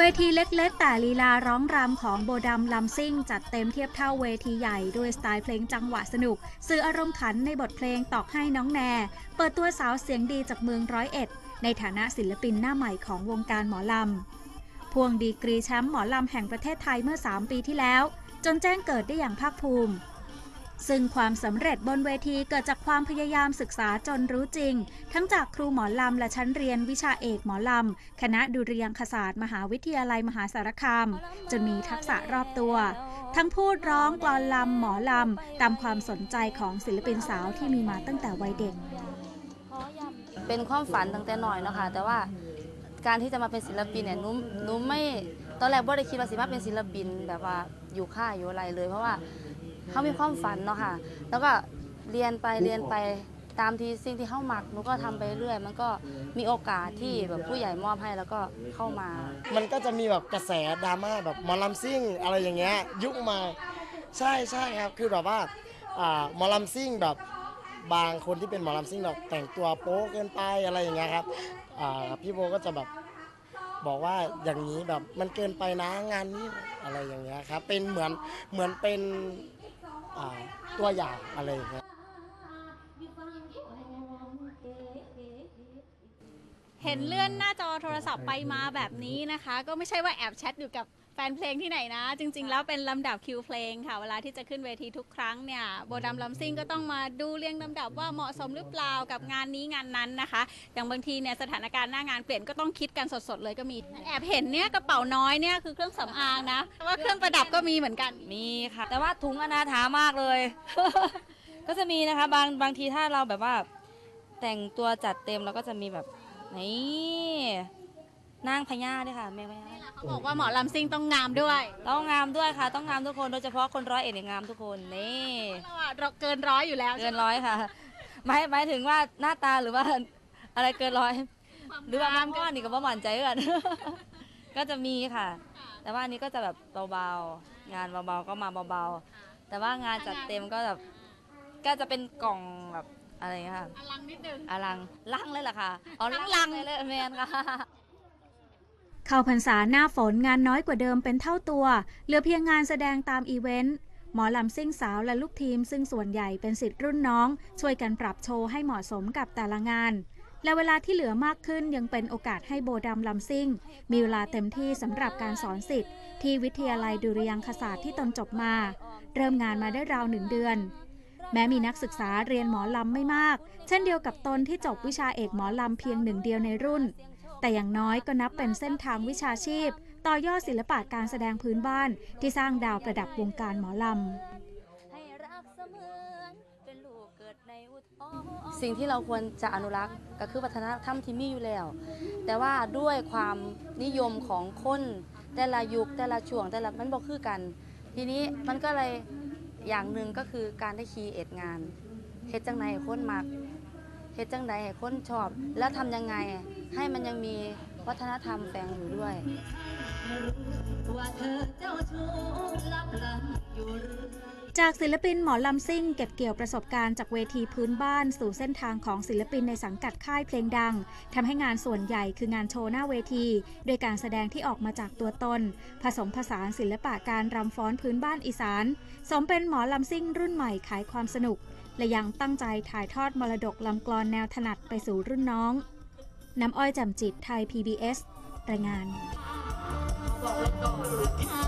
เวทีเล็กๆ แต่ลีลาร้องรำของโบดำลำซิ่ง จัดเต็มเทียบเท่าเวทีใหญ่ด้วยสไตล์เพลงจังหวะสนุก สื่ออารมณ์ขันในบทเพลงตอกให้น้องแน เปิดตัวสาวเสียงดีจากเมืองร้อยเอ็ด ในฐานะศิลปินหน้าใหม่ของวงการหมอลำ พวงดีกรีแชมป์หมอลำแห่งประเทศไทยเมื่อ 3 ปีที่แล้ว จนแจ้งเกิดได้อย่างภาคภูมิ ซึ่งความสำเร็จบนเวทีเกิดจากความพยายามศึกษาจนรู้จริง ทั้งจากครูหมอลำและชั้นเรียนวิชาเอกหมอลำ คณะดุริยางคศาสตร์ มหาวิทยาลัยมหาสารคาม จนมีทักษะรอบตัว ทั้งพูดร้องกลอนลำหมอลำ ตามความสนใจของศิลปินสาวที่มีมาตั้งแต่วัยเด็ก เป็นความฝันตั้งแต่หน่อยเนาะค่ะแต่ว่าการที่จะมาเป็นศิลปินเนี่ยนุหนุไม่ตอนแรกบ่ได้คิดว่าสิมาเป็นศิลปินแบบว่าอยู่ค่ายอยู่อะไรเลยเพราะว่า เขามีความฝันเนาะค่ะ แล้วก็เรียนไปเรียนไปตามที่สิ่งที่เข้าหมักหนูก็ทำไปเรื่อย มันก็มีโอกาสที่แบบผู้ใหญ่มอบให้แล้วก็เข้ามา มันก็จะมีแบบกระแสดราม่าแบบหมอลำซิ่งอะไรอย่างเงี้ยยุคมาใช่ใช่ครับคือแบบว่าอ่าหมอลำซิ่งแบบบางคนที่เป็นหมอลำซิ่งแบบแต่งตัวโป๊เกินไปอะไรอย่างเงี้ยครับอ่าพี่โบก็จะแบบบอกว่าอย่างนี้แบบมันเกินไปนะงานนี้อะไรอย่างเงี้ยครับเป็นเหมือนเหมือนเป็น ตัวอย่างอะไรอย่างเงี้ยเห็นเลื่อนหน้าจอโทรศัพท์ไปมาแบบนี้นะคะ ก็ไม่ใช่ว่าแอบแชทอยู่กับ ฟนเพลงที่ไหนนะ จริง ๆ แล้วเป็นลำดับคิวเพลงค่ะ เวลาที่จะขึ้นเวทีทุกครั้งเนี่ยโบดำลำซิ่งก็ต้องมาดูเรียงลำดับว่าเหมาะสมหรือเปล่ากับงานนี้งานนั้นนะคะ อย่างบางทีเนี่ยสถานการณ์หน้างานเปลี่ยนก็ต้องคิดกันสดๆเลยก็มีแอบเห็นเนี่ยกระเป๋าน้อยเนี่ยคือเครื่องสำอางนะแต่ว่าเครื่องประดับก็มีเหมือนกันมีค่ะ แต่ว่าถุงอนาถามากเลย ก็จะมีนะคะบางบางทีถ้าเราแบบว่า แต่งตัวจัดเต็มเราก็จะมีแบบนี่ นางพญาด้วยค่ะแม่พญาเขาบอกว่าหมอลำซิ่งต้องงามด้วยต้องงามด้วยค่ะ ต้องงามทุกคนโดยเฉพาะคนร้อยเอ็ดเนี่ยงามทุกคนนี่เราอะเราเกินร้อยอยู่แล้วเกินร้อยค่ะหมายหมายถึงว่าหน้าตาหรือว่าอะไรเกินร้อย หรือว่าน้ำก้อนนี่ก็บ่หมั่นใจกัน ก็จะมีค่ะ แต่ว่าอันนี้ก็จะแบบเบาๆงานเบาๆก็มาเบาๆแต่ว่างานจัดเต็มก็แบบก็จะเป็นกล่องแบบอะไรอย่างเงี้ยค่ะอลังนิดนึงอลังลังเลยล่ะค่ะเอาทั้ลังงลัลังงเลยเลยแมนค่ะ เข้าพรรษาหน้าฝนงานน้อยกว่าเดิมเป็นเท่าตัว เหลือเพียงงานแสดงตามอีเวนต์ หมอลำซิ่งสาวและลูกทีม ซึ่งส่วนใหญ่เป็นสิทธิ์รุ่นน้อง ช่วยกันปรับโชว์ให้เหมาะสมกับแต่ละงาน และเวลาที่เหลือมากขึ้นยังเป็นโอกาสให้โบดำลำซิ่ง มีเวลาเต็มที่สำหรับการสอนสิทธิ์ ที่วิทยาลัยดุริยางคศาสตร์ที่ตนจบมา เริ่มงานมาได้ราวหนึ่งเดือนแม้มีนักศึกษาเรียนหมอลำไม่มาก เช่นเดียวกับตนที่จบวิชาเอกหมอลำเพียงหนึ่งเดียวในรุ่น แต่อย่างน้อยก็นับเป็นเส้นทางวิชาชีพ ต่อยอดศิลปะการแสดงพื้นบ้านที่สร้างดาวประดับวงการหมอลำ สิ่งที่เราควรจะอนุรักษ์ก็คือวัฒนธรรมที่มีอยู่แล้ว แต่ว่าด้วยความนิยมของคนแต่ละยุคแต่ละช่วงแต่ละมันบอกคือกัน ทีนี้มันก็เลยอย่างหนึ่งก็คือการได้คีเอทงานเฮ็ดจังไนคนมัก เฮ็ดจังใดให้คนชอบ แล้วทำยังไงให้มันยังมีวัฒนธรรมแฝงอยู่ด้วยจากศิลปินหมอลำซิ่งเก็บเกี่ยวประสบการณ์จากเวทีพื้นบ้านสู่เส้นทางของศิลปินในสังกัดค่ายเพลงดังทำให้งานส่วนใหญ่คืองานโชว์หน้าเวทีโดยการแสดงที่ออกมาจากตัวตน ผสมผสานศิลปะการรำฟ้อนพื้นบ้านอีสาน สมเป็นหมอลำซิ่งรุ่นใหม่ขายความสนุก และยังตั้งใจถ่ายทอดมรดกลำกลอนแนวถนัดไปสู่รุ่นน้อง น้ำอ้อยแจ่มจิตไทย PBS รายงานบอกเลยก่อน